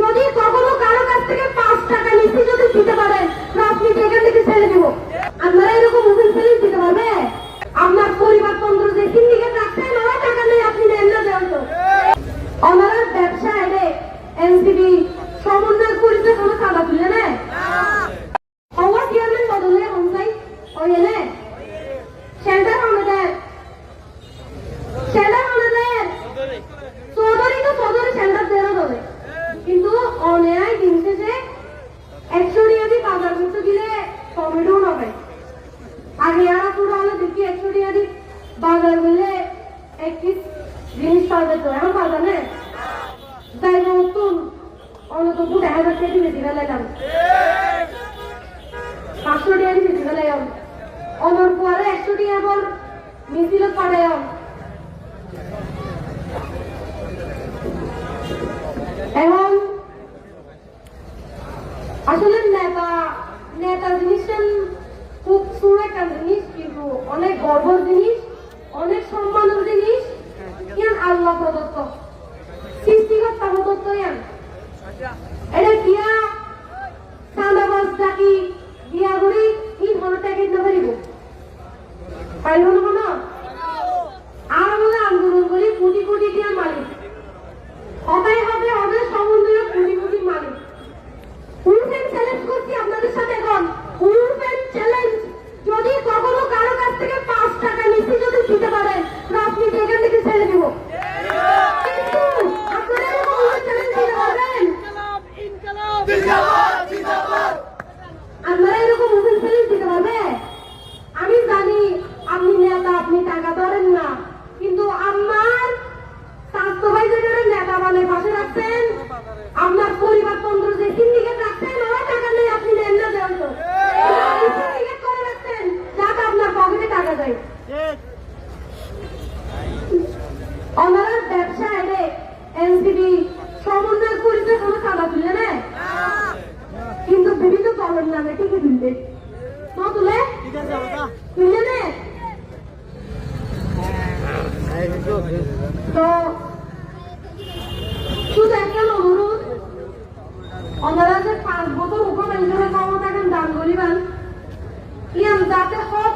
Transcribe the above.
যদি কখনো কারও কাছ থেকে পাঁচ টাকা নিচে যদি দিতে পারেন রাজনীতি এখান থেকে ছেড়ে দেবো। আপনারা এরকম ওপেন চ্যালেঞ্জ দিতে পারবে? আপনার পরিবার তন্ত্র যে সিন্ডিকেট রাখছেন ওরা টাকা নেই আপনি নেন না দেন তো ওনারা ব্যবসা এনে এনসিবি সমন্বয় করিতে কোনো খাতা তুলে নেয় অবর চেয়ারম্যান বদলে হনসাই ওই এনে সেন্টার আমাদের সেন্টার আমাদের চৌধুরী তো চৌধুরী সেন্টার দেওয়া হবে কিন্তু অন্যায় দিন শেষে একশো টাকা দিয়ে বাজার করতে দিলে টমেটো হবে আগে আর পুরো হলে দেখি একশো টাকা দিয়ে বাজার করলে একটি জিনিস পাওয়া যেত, এখন পাওয়া যাবে তাই নতুন অনেক তবু দেখা যাচ্ছে দিবে দিবে লাগাম পাঁচশো দিয়ে দিবে লাগাম অমর পরে একশো টাকা বল মিছিলত পাঠায়। এবং আসলে নেতা নেতা জিনিসটা খুব সুর একটা জিনিস, কিন্তু অনেক গর্বর জিনিস অনেক সম্মানের জিনিস ইয়ান আল্লাহ প্রদত্ত সৃষ্টিকর্তা প্রদত্ত ইয়ান এটা কিয়া চাঁদাবাজ ডাকি বিয়া করি ই ধরনের ট্যাগেট না পারিব পারিব না কোনো আর আমরা আন্দোলন করি কোটি কোটি দিয়া মালিক হবাই হবে হবে সমন্বয় কোটি কোটি মালিক উরুফেন চ্যালেঞ্জ করছি আপনাদের সাথে এখন উরুফেন চ্যালেঞ্জ যদি কখনো কারও কাছ থেকে পাঁচ টাকা নিচে যদি দিতে পারেন রাজনীতি এখান থেকে ছেড়ে দেবো কিন্তু আপনারা এরকম উরুফেন চ্যালেঞ্জ দিতে পারবেন আপনারা এরকম ওপেন চ্যালেঞ্জ দিতে পারবে আমি জানি আপনি নেতা আপনি টাকা ধরেন না কিন্তু আমার স্বাস্থ্য ভাই যেটা নেতা মানে পাশে রাখছেন আপনার পরিবার তন্ত্র যে সিন্ডিকেট রাখছেন ওরা টাকা নেই আপনি নেন না দেন তো। সিন্ডিকেট করে রাখছেন যাতে আপনার পকেটে টাকা যায়। ওনারা ব্যবসা এনে এনসিবি সমন্বয় করিতে কোনো খাতা তুলে নেয় কিন্তু বিভিন্ন দলের নামে ঠিকই তুলবে। না তুলে? তুলে নে? তো ওনারা যে পাঁচ বছর মুখ্যমন্ত্রীর থাকেন দান করিবেন ইয়ান যাতে সব